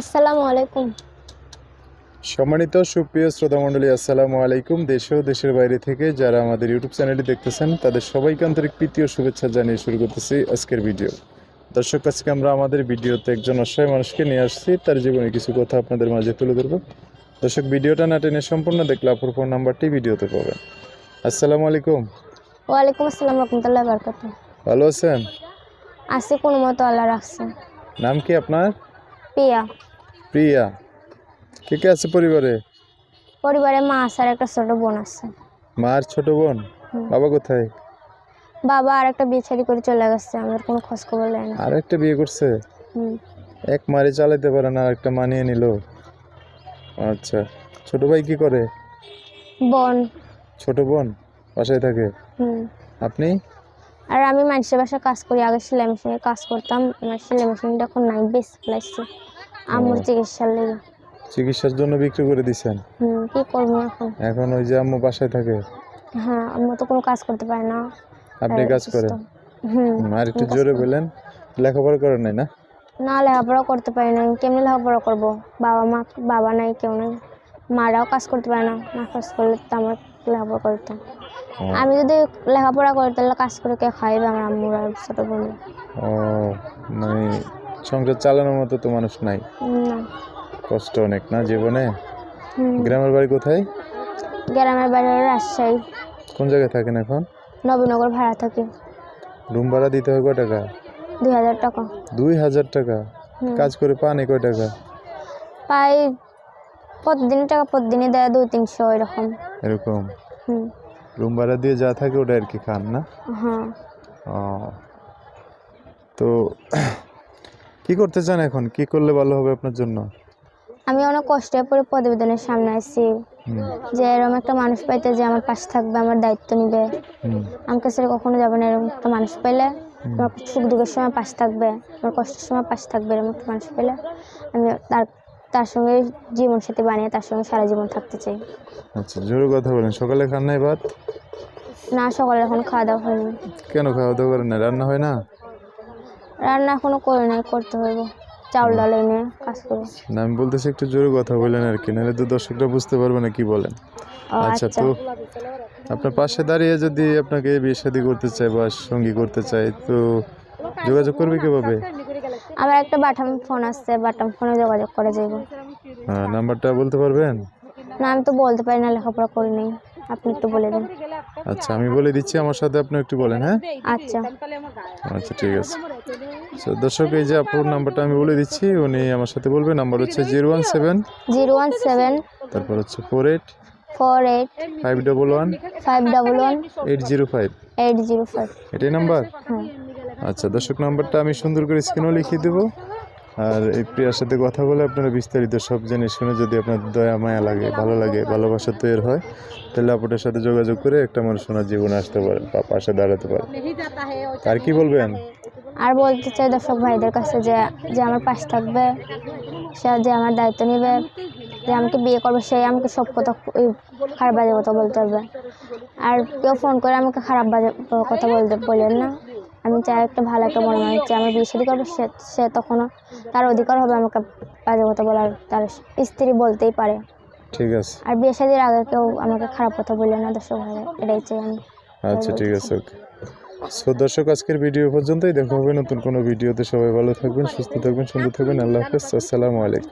আসসালামু আলাইকুম। সম্মানিত সুপ্রিয় শ্রোতা মণ্ডলী আসসালামু আলাইকুম। দেশ ও দেশের বাইরে থেকে যারা আমাদের ইউটিউব চ্যানেলটি দেখতেছেন তাদের সবাইকে আন্তরিক প্রীতি ও শুভেচ্ছা জানিয়ে শুরু করতেছি আজকের ভিডিও দর্শক আজকে আমরা আমাদের ভিডিওতে একজন অসহায় মানুষকে নিয়ে আসছি। তার জীবনে কিছু কথা আপনাদের মাঝে তুলে ধরবো। দর্শক ভিডিওটা না টেনে সম্পূর্ণ দেখলে আপুর ফোন নাম্বারটি ভিডিওতে পাবেন। আসসালামু আলাইকুম। ওয়ালাইকুম আসসালাম রহমতুল্লাহ বরকাত। ভালো আছেন? আসি কোনো মতো আল্লাহ রাখছে। নাম কি আপনার? পিয়া। প্রিয়া কে কে আছে পরিবারে? পরিবারে মা আছে আর একটা ছোট বোন আছে। মার ছোট বোন? বাবা কোথায়? বাবা আর একটা বিয়ে শাদি করে চলে গেছে আমার কোনো খোঁজ খবর নেয় না। আর একটা বিয়ে করছে? হুম। এক মারে চালাইতে পারে না আর একটা মানিয়ে নিল। আচ্ছা ছোট ভাই কি করে? বোন। ছোট বোন বাসায় থাকে? হুম। আপনি? আর আমি মানুষের বাসায় কাজ করি আগে সেলাই মেশিনে কাজ করতাম আমার সেলাই মেশিনটা এখন নাই বেশ ফেলাইছি আম্মুর। চিকিৎসার লেগে। চিকিৎসার জন্য বিক্রি করে দিছেন? হুম কি করব এখন? এখন ওই যে আম্মু বাসায় থাকে? হ্যাঁ আম্মু তো কোনো কাজ করতে পারে না। আপনি কাজ করেন? হুম আর একটু জোরে করি। বললেন লেখাপড়া করেন নাই না? না লেখাপড়া করতে পারি না। কেমনি লেখাপড়া করব? বাবা মা বাবা নাই কেউ নেই। মারাও কাজ করতে পারে না। মা কাজ করলে তো আমার লেখাপড়া করতাম আমি যদি লেখাপড়া করি তাহলে কাজ করে কে খাইবে আমার আম্মুর ছোটো বোন ও মানে সংসার চালানোর মতো তো মানুষ নাই। কষ্ট অনেক না জীবনে? গ্রামের বাড়ি কোথায়? গ্রামের বাড়ি রাজশাহী। কোন জায়গায় থাকেন এখন? নবীনগর ভাড়া থাকি। রুম ভাড়া দিতে হয় কয় টাকা? দুই হাজার টাকা। দুই হাজার টাকা? কাজ করে পানি কয় টাকা? পাই প্রতিদিন টাকা প্রতিদিনই দেয় দুই তিনশো এরকম। এরকম? রুম ভাড়া দিয়ে যা থাকে ওটা আর কি খান না? হ্যাঁ। তো কি করতে চান এখন? কি করলে ভালো হবে আপনার জন্য? আমি অনেক কষ্টে পড়ে প্রতিবেদনের সামনে আসছি যে এরকম একটা মানুষ পাইতে যে আমার পাশে থাকবে আমার দায়িত্ব নিবে। আমাকে ছেড়ে কখনো যাবে না এরকম একটা মানুষ পেলে হুম। আমার সুখ দুঃখের সময় পাশে থাকবে আমার কষ্টের সময় পাশে থাকবে এরকম একটা মানুষ পেলে আমি তার তার সঙ্গে জীবন সাথী বানিয়ে তার সঙ্গে সারা জীবন থাকতে চাই। আচ্ছা জোরে কথা বলেন। সকালে খান নাই ভাত? না সকালে এখন খাওয়া দাওয়া হয়নি। কেন খাওয়া দাওয়া করেন না? রান্না হয় না? রান্না এখনও করে নাই করতে হবে চাউল ডাল এনে কাজ করে। না আমি বলতেছি একটু জোরে কথা বলেন আর কি নাহলে তো দর্শকরা বুঝতে পারবে না কি বলেন। আচ্ছা আচ্ছা। তো আপনার পাশে দাঁড়িয়ে যদি আপনাকে বিয়ে শাদী করতে চায় বা সঙ্গী করতে চায় তো যোগাযোগ করবে কীভাবে? আমার একটা বাটাম ফোন আসছে বাটাম ফোনে যোগাযোগ করে যাইব। হ্যাঁ নাম্বারটা বলতে পারবেন? না আমি তো বলতে পারি না লেখাপড়া করি নাই। আপনি একটু বলে দিন। আচ্ছা আমি বলে দিচ্ছি আমার সাথে আপনি একটু বলেন হ্যাঁ? আচ্ছা। আচ্ছা ঠিক আছে। তো দর্শক এই যে আপুর নাম্বারটা আমি বলে দিচ্ছি উনি আমার সাথে বলবে। নাম্বার হচ্ছে zero one seven. Zero one seven. তারপর হচ্ছে four eight. Four eight. Five double one. Five double one. Eight zero five. Eight zero five. এটাই নাম্বার? হ্যাঁ। আচ্ছা দর্শক নাম্বারটা আমি সুন্দর করে স্ক্রিনও লিখিয়ে দেবো। আর এই প্রিয়ার সাথে কথা বলে আপনারা বিস্তারিত সব জেনে শুনে যদি আপনার দয়া, মায়া লাগে, ভালো লাগে, ভালোবাসা তৈরি হয়, তাহলে আপনার সাথে যোগাযোগ করে একটা মানুষ ওনার জীবনে আসতে পারেন বা পাশে দাঁড়াতে পারেন আর কি বলবেন? আর বলতে চাই দর্শক ভাইদের কাছে যে যে আমার পাশে থাকবে, সে যে আমার দায়িত্ব নেবে, যে আমাকে বিয়ে করবে, সে আমাকে সব কথা খারাপ বাজে কথা বলতে হবে। আর কেউ ফোন করে আমাকে খারাপ বাজে কথা বলতে বলেন না। আমি চাই একটা ভালো একটা মনে মানুষ যে আমার বিয়ে শাদী করবে সে সে তখনও তার অধিকার হবে আমাকে বাজে কথা বলার তার স্ত্রী বলতেই পারে। ঠিক আছে। আর বিয়ে শাদীর আগে কেউ আমাকে খারাপ কথা বললে না দর্শক ভাইরা এটাই চাই আমি। আচ্ছা ঠিক আছে ওকে। সো দর্শক আজকের ভিডিও পর্যন্তই। দেখা হবে নতুন কোনো ভিডিওতে। সবাই ভালো থাকবেন সুস্থ থাকবেন সুন্দর থাকবেন। আল্লাহ হাফেজ। আসসালামু আলাইকুম।